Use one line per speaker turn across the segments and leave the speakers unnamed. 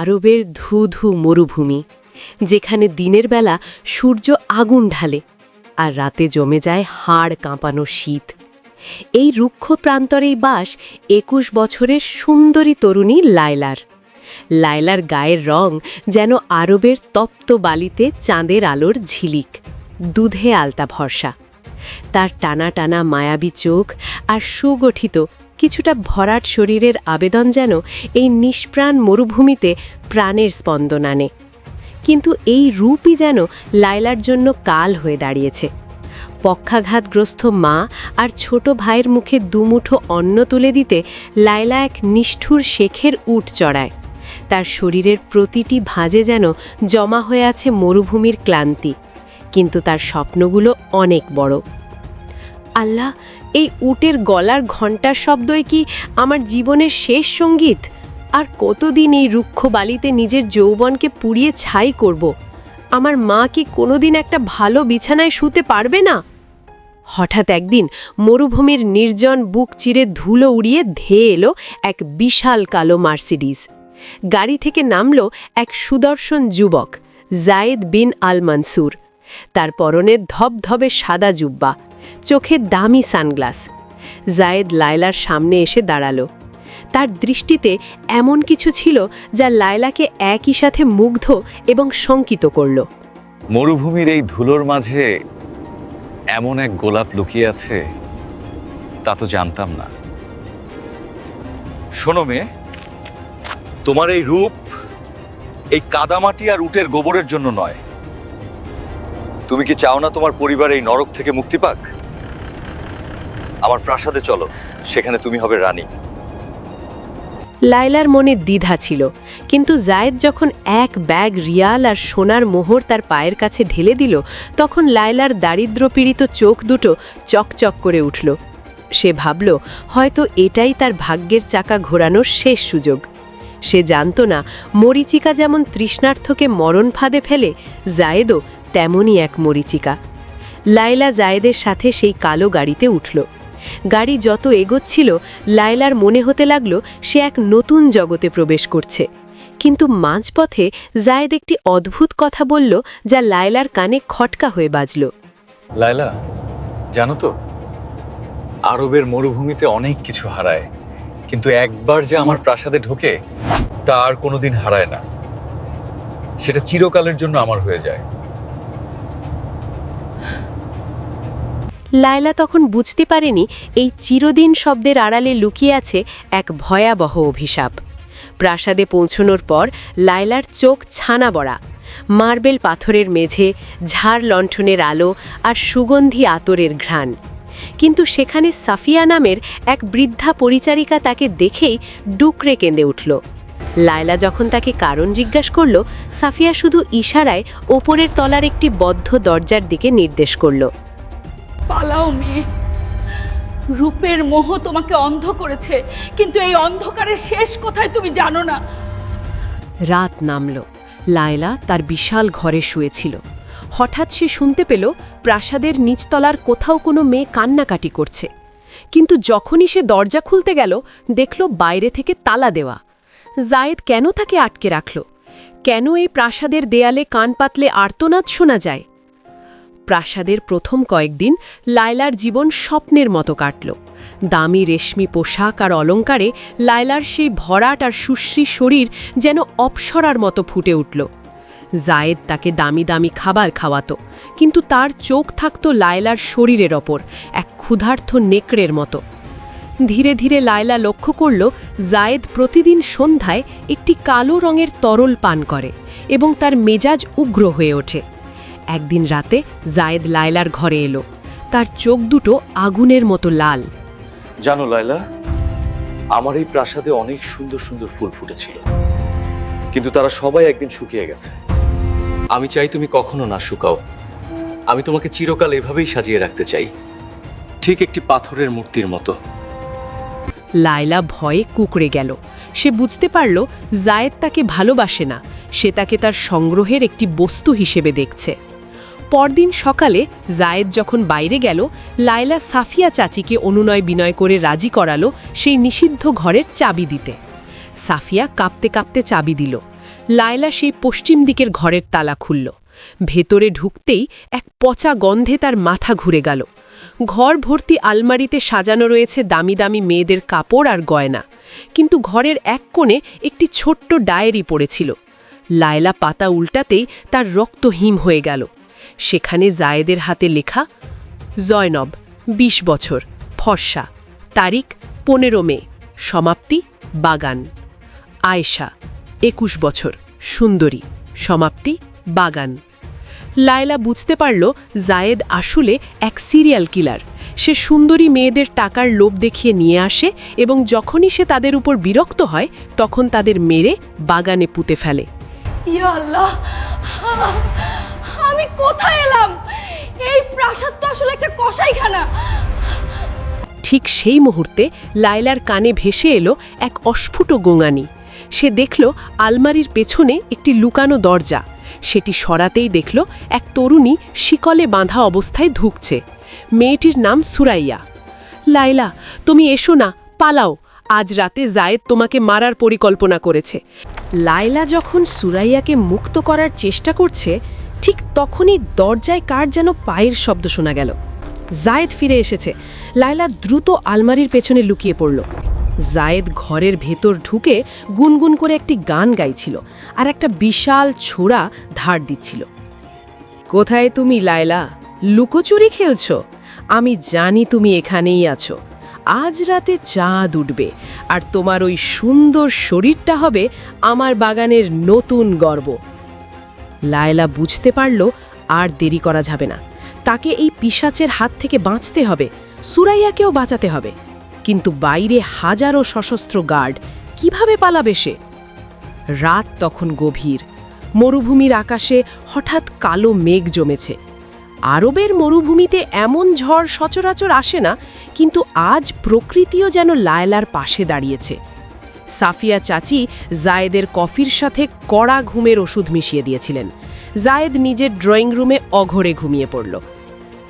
আরবের ধু ধু মরুভূমি, যেখানে দিনের বেলা সূর্য আগুন ঢালে আর রাতে জমে যায় হাড় কাঁপানো শীত। এই রুক্ষ প্রান্তরেই বাস একুশ বছরের সুন্দরী তরুণী লায়লার। লায়লার গায়ের রং যেন আরবের তপ্ত বালিতে চাঁদের আলোর ঝিলিক, দুধে আলতা ভরসা। তার টানা টানা মায়াবী চোখ আর সুগঠিত কিছুটা ভরাট শরীরের আবেদন যেন এই নিষ্প্রাণ মরুভূমিতে প্রাণের স্পন্দন আনে। কিন্তু এই রূপই যেন লায়লার জন্য কাল হয়ে দাঁড়িয়েছে। পক্ষাঘাতগ্রস্ত মা আর ছোট ভাইয়ের মুখে দুমুঠো অন্ন তুলে দিতে লায়লা এক নিষ্ঠুর শেখের উট চড়ায়। তার শরীরের প্রতিটি ভাঁজে যেন জমা হয়ে আছে মরুভূমির ক্লান্তি। কিন্তু তার স্বপ্নগুলো অনেক বড়। আল্লাহ এই উটের গলার ঘণ্টার শব্দই কি আমার জীবনের শেষ সংগীত? আর কতদিন এই রুক্ষ বালিতে নিজের যৌবনকে পুড়িয়ে ছাই করব? আমার মা কি কোনোদিন একটা ভালো বিছানায় শুতে পারবে না? হঠাৎ একদিন মরুভূমির নির্জন বুক চিরে ধুলো উড়িয়ে ধেয়ে এলো এক বিশাল কালো মার্সিডিজ। গাড়ি থেকে নামল এক সুদর্শন যুবক, জায়েদ বিন আল মানসুর তার পরনে ধবধবে সাদা জুব্বা। চোখে দামি সানগ্লাস। জায়েদ লায়লার সামনে এসে দাঁড়াল। তার দৃষ্টিতে এমন কিছু ছিল যা লায়লাকে একই সাথে মুগ্ধ এবং শঙ্কিত করল।
মরুভূমির এই ধুলোর মাঝে এমন এক গোলাপ লুকিয়ে আছে, তা তো জানতাম না। শোনো মেয়ে, তোমার এই রূপ এই কাদামাটি আর উটের গোবরের জন্য নয়। তুমি কি চাও না তোমার পরিবার এই নরক থেকে মুক্তি পাক? আমার প্রাসাদে চলো, সেখানে তুমি হবে রানী।
লায়লার মনে দ্বিধা ছিল, কিন্তু জায়েদ যখন এক ব্যাগ রিয়াল আর সোনার মোহর তার পায়ের কাছে ঢেলে দিল, তখন লায়লার দারিদ্র্যপীড়িত চোখ দুটো চকচক করে উঠল। সে ভাবল, হয়তো এটাই তার ভাগ্যের চাকা ঘোরানোর শেষ সুযোগ। সে জানত না, মরিচিকা যেমন তৃষ্ণার্থকে মরণ ফাঁদে ফেলে, জায়েদও তেমনই এক মরিচিকা। লায়লা জায়েদের সাথে সেই কালো গাড়িতে উঠল। গাড়ি যত এগোচ্ছিল, লায়লার মনে হতে লাগল, সে এক নতুন জগতে প্রবেশ করছে। কিন্তু মাঝপথে জায়েদ একটি অদ্ভুত কথা বলল, যা লায়লার কানে খটকা হয়ে বাজল।
লায়লা, জানো তো, আরবের মরুভূমিতে অনেক কিছু হারায়। কিন্তু একবার যে আমার প্রাসাদে ঢোকে, তা আর কোনোদিন হারায় না। সেটা চিরকালের জন্য আমার হয়ে যায়।
লায়লা তখন বুঝতে পারেনি এই চিরদিন শব্দের আড়ালে লুকিয়ে আছে এক ভয়াবহ অভিশাপ। প্রাসাদে পৌঁছনোর পর লায়লার চোখ ছানা বড়া। মার্বেল পাথরের মেঝে, ঝাড় লণ্ঠনের আলো আর সুগন্ধি আতরের ঘ্রাণ। কিন্তু সেখানে সাফিয়া নামের এক বৃদ্ধা পরিচারিকা তাকে দেখেই ডুকরে কেঁদে উঠল। লায়লা যখন তাকে কারণ জিজ্ঞাসা করল, সাফিয়া শুধু ইশারায় ওপরের তলার একটি বদ্ধ দরজার দিকে নির্দেশ করল।
পালাও মেয়ে। রূপের মোহ তোমাকে অন্ধ করেছে, কিন্তু এই অন্ধকারের শেষ কোথায় তুমি জানো না।
রাত নামল। লায়লা তার বিশাল ঘরে শুয়েছিল। হঠাৎ সে শুনতে পেল প্রাসাদের নিচতলার কোথাও কোনো মেয়ে কান্নাকাটি করছে। কিন্তু যখনই সে দরজা খুলতে গেল, দেখল বাইরে থেকে তালা দেওয়া। জায়েদ কেন তাকে আটকে রাখল? কেন এই প্রাসাদের দেয়ালে কান পাতলে আর্তনাদ শোনা যায়? প্রাসাদের প্রথম কয়েকদিন লায়লার জীবন স্বপ্নের মতো কাটল। দামি রেশমি পোশাক আর অলঙ্কারে লায়লার সেই ভরাট আর সুশ্রী শরীর যেন অপসরার মতো ফুটে উঠল। জায়েদ তাকে দামি দামি খাবার খাওয়াতো, কিন্তু তার চোখ থাকত লায়লার শরীরের ওপর, এক ক্ষুধার্থ নেকড়ের মতো। ধীরে ধীরে লায়লা লক্ষ্য করল, জায়েদ প্রতিদিন সন্ধ্যায় একটি কালো রঙের তরল পান করে এবং তার মেজাজ উগ্র হয়ে ওঠে। একদিন রাতে জায়েদ লায়লার ঘরে এলো। তার চোখ দুটো আগুনের মতো লাল।
জানো লায়লা আমার এই প্রাসাদে অনেক সুন্দর সুন্দর ফুল ফুটেছিল। কিন্তু তারা সবাই একদিন শুকিয়ে গেছে। আমি চাই তুমি কখনো না শুকাও। আমি তোমাকে চিরকাল এভাবেই সাজিয়ে রাখতে চাই। ঠিক একটি পাথরের মূর্তির মতো।
লায়লা ভয়ে কুকড়ে গেল। সে বুঝতে পারল জায়েদ তাকে ভালোবাসে না। সে তাকে তার সংগ্রহের একটি বস্তু হিসেবে দেখছে। পরদিন সকালে জায়েদ যখন বাইরে গেল, লায়লা সাফিয়া চাচিকে অনুনয় বিনয় করে রাজি করালো সেই নিষিদ্ধ ঘরের চাবি দিতে। সাফিয়া কাঁপতে কাঁপতে চাবি দিল। লায়লা সেই পশ্চিম দিকের ঘরের তালা খুলল। ভেতরে ঢুকতেই এক পচা গন্ধে তার মাথা ঘুরে গেল। ঘর ভর্তি আলমারিতে সাজানো রয়েছে দামি দামি মেয়েদের কাপড় আর গয়না। কিন্তু ঘরের এক কোণে একটি ছোট্ট ডায়েরি পড়েছিল। লায়লা পাতা উল্টাতেই তার রক্ত হিম হয়ে গেল। সেখানে জায়েদের হাতে লেখা, জয়নব ২০ বছর, ফর্সা, তারিখ, পনেরো মে, সমাপ্তি, বাগান। আয়েশা, একুশ বছর, সুন্দরী, সমাপ্তি, বাগান। লায়লা বুঝতে পারল জায়েদ আসলে এক সিরিয়াল কিলার। সে সুন্দরী মেয়েদের টাকার লোভ দেখিয়ে নিয়ে আসে এবং যখনই সে তাদের উপর বিরক্ত হয়, তখন তাদের মেরে বাগানে পুঁতে ফেলে।
আল্লাহ! আমি কোথায় এলাম? এই প্রাসাদ তো আসলে একটা কসাইখানা।
ঠিক সেই মুহূর্তে লায়লার কানে ভেসে এলো এক অস্ফুট গোঙানি। সে দেখল আলমারির পেছনে একটি লুকানো দরজা। সেটি সরাতেই দেখল এক তরুণী শিকলে বাঁধা অবস্থায় ধুকছে। মেয়েটির নাম সুরাইয়া। লাইলা তুমি এসো না, পালাও। আজ রাতে জায়েদ তোমাকে মারার পরিকল্পনা করেছে। লাইলা যখন সুরাইয়াকে মুক্ত করার চেষ্টা করছে ঠিক তখনই দরজায় কার যেন পায়ের শব্দ শোনা গেল। জায়েদ ফিরে এসেছে। লায়লা দ্রুত আলমারির পেছনে লুকিয়ে পড়ল। জায়েদ ঘরের ভেতর ঢুকে গুনগুন করে একটি গান গাইছিল আর একটা বিশাল ছোড়া ধার দিচ্ছিল। কোথায় তুমি, লায়লা? লুকোচুরি খেলছ? আমি জানি তুমি এখানেই আছো। আজ রাতে চাঁদ উঠবে আর তোমার ওই সুন্দর শরীরটা হবে আমার বাগানের নতুন গর্ব। লায়লা বুঝতে পারল আর দেরি করা যাবে না। তাকে এই পিশাচের হাত থেকে বাঁচতে হবে, সুরাইয়াকেও বাঁচাতে হবে। কিন্তু বাইরে হাজারো সশস্ত্র গার্ড কীভাবে পালাবে সে? রাত তখন গভীর। মরুভূমির আকাশে হঠাৎ কালো মেঘ জমেছে। আরবের মরুভূমিতে এমন ঝড় সচরাচর আসে না, কিন্তু আজ প্রকৃতিও যেন লায়লার পাশে দাঁড়িয়েছে। সাফিয়া চাচি জায়েদের কফির সাথে কড়া ঘুমের ওষুধ মিশিয়ে দিয়েছিলেন। জায়েদ নিজের ড্রয়িং রুমে অঘরে ঘুমিয়ে পড়ল।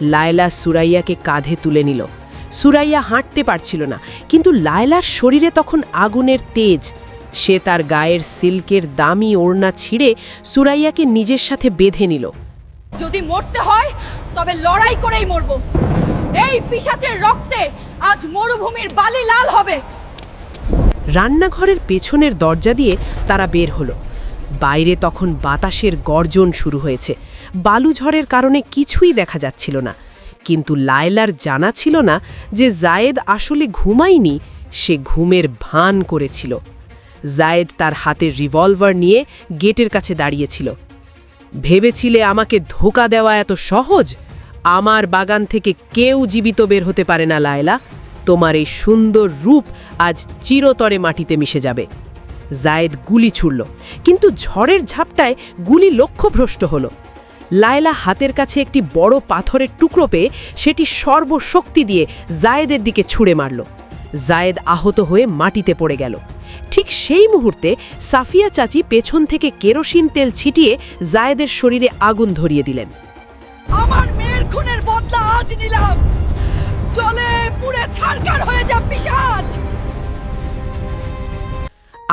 লায়লা সুরাইয়াকে কাঁধে তুলে নিল। সুরাইয়া হাঁটতে পারছিল না, কিন্তু লায়লার শরীরে তখন আগুনের তেজ। সে তার গায়ের সিল্কের দামি ওড়না ছিঁড়ে সুরাইয়াকে নিজের সাথে বেঁধে নিল।
যদি মরতে হয়, তবে লড়াই করেই মরব। এই পিশাচের রক্তে আজ মরুভূমির বালি লাল হবে।
রান্নাঘরের পেছনের দরজা দিয়ে তারা বের হলো। বাইরে তখন বাতাসের গর্জন শুরু হয়েছে। বালুঝড়ের কারণে কিছুই দেখা যাচ্ছিল না। কিন্তু লায়লার জানা ছিল না যে জায়েদ আসলে ঘুমায়নি, সে ঘুমের ভান করেছিল। জায়েদ তার হাতের রিভলভার নিয়ে গেটের কাছে দাঁড়িয়েছিল। ভেবেছিলে আমাকে ধোকা দেওয়া এত সহজ? আমার বাগান থেকে কেউ জীবিত বের হতে পারে না, লায়লা। তোমার এই সুন্দর রূপ আজ চিরতরে মাটিতে মিশে যাবে। জায়েদ গুলি ছুড়ল, কিন্তু ঝড়ের ঝাপটায় গুলি লক্ষ্যভ্রষ্ট হল। লায়লা হাতের কাছে একটি বড় পাথরের টুকরো পেয়ে সেটি সর্বশক্তি দিয়ে জায়েদের দিকে ছুঁড়ে মারল। জায়েদ আহত হয়ে মাটিতে পড়ে গেল। ঠিক সেই মুহূর্তে সাফিয়া চাচি পেছন থেকে কেরোসিন তেল ছিটিয়ে জায়েদের শরীরে আগুন ধরিয়ে দিলেন।
আমার মেয়ের খুনের বদলা আজ নিলাম।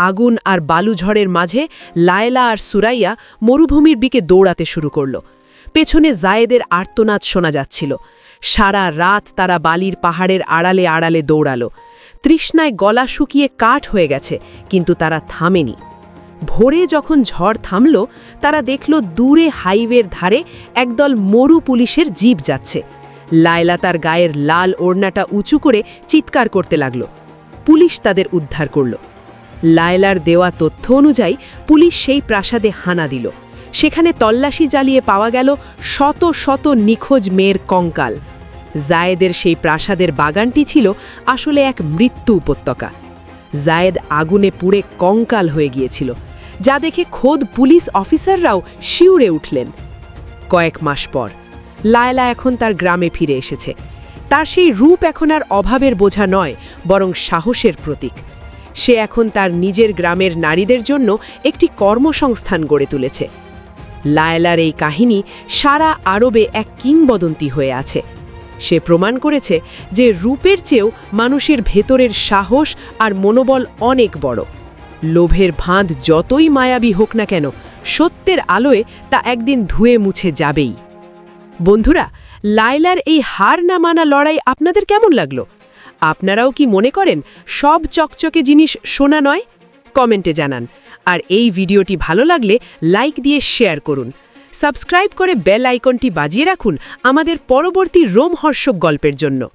আগুন আর বালুঝড়ের মাঝে লায়লা আর সুরাইয়া মরুভূমির দিকে দৌড়াতে শুরু করল। পেছনে জায়েদের আর্তনাদ শোনা যাচ্ছিল। সারা রাত তারা বালির পাহাড়ের আড়ালে আড়ালে দৌড়ালো। তৃষ্ণায় গলা শুকিয়ে কাঠ হয়ে গেছে, কিন্তু তারা থামেনি। ভোরে যখন ঝড় থামল, তারা দেখল দূরে হাইওয়ের ধারে একদল মরু পুলিশের জিপ যাচ্ছে। লায়লা তার গায়ের লাল ওড়নাটা উঁচু করে চিৎকার করতে লাগল। পুলিশ তাদের উদ্ধার করল। লায়লার দেওয়া তথ্য অনুযায়ী পুলিশ সেই প্রাসাদে হানা দিল। সেখানে তল্লাশি জ্বালিয়ে পাওয়া গেল শত শত নিখোঁজ মেয়ের কঙ্কাল। জায়েদের সেই প্রাসাদের বাগানটি ছিল আসলে এক মৃত্যু উপত্যকা। জায়েদ আগুনে পুড়ে কঙ্কাল হয়ে গিয়েছিল, যা দেখে খোদ পুলিশ অফিসাররাও শিউরে উঠলেন। কয়েক মাস পর লায়লা এখন তার গ্রামে ফিরে এসেছে। তার সেই রূপ এখন আর অভাবের বোঝা নয়, বরং সাহসের প্রতীক। সে এখন তার নিজের গ্রামের নারীদের জন্য একটি কর্মসংস্থান গড়ে তুলেছে। লায়লার এই কাহিনী সারা আরবে এক কিংবদন্তি হয়ে আছে। সে প্রমাণ করেছে যে রূপের চেয়েও মানুষের ভেতরের সাহস আর মনোবল অনেক বড়। লোভের ফাঁদ যতই মায়াবী হোক না কেন, সত্যের আলোয় তা একদিন ধুয়ে মুছে যাবেই। বন্ধুরা লাইলার এই হার না মানা লড়াই আপনাদের কেমন লাগল? আপনারাও কি মনে করেন সব চকচকে জিনিস শোনা নয়? কমেন্টে জানান। আর এই ভিডিওটি ভালো লাগলে লাইক দিয়ে শেয়ার করুন। সাবস্ক্রাইব করে বেল আইকনটি বাজিয়ে রাখুন আমাদের পরবর্তী রোমহর্ষক গল্পের জন্য।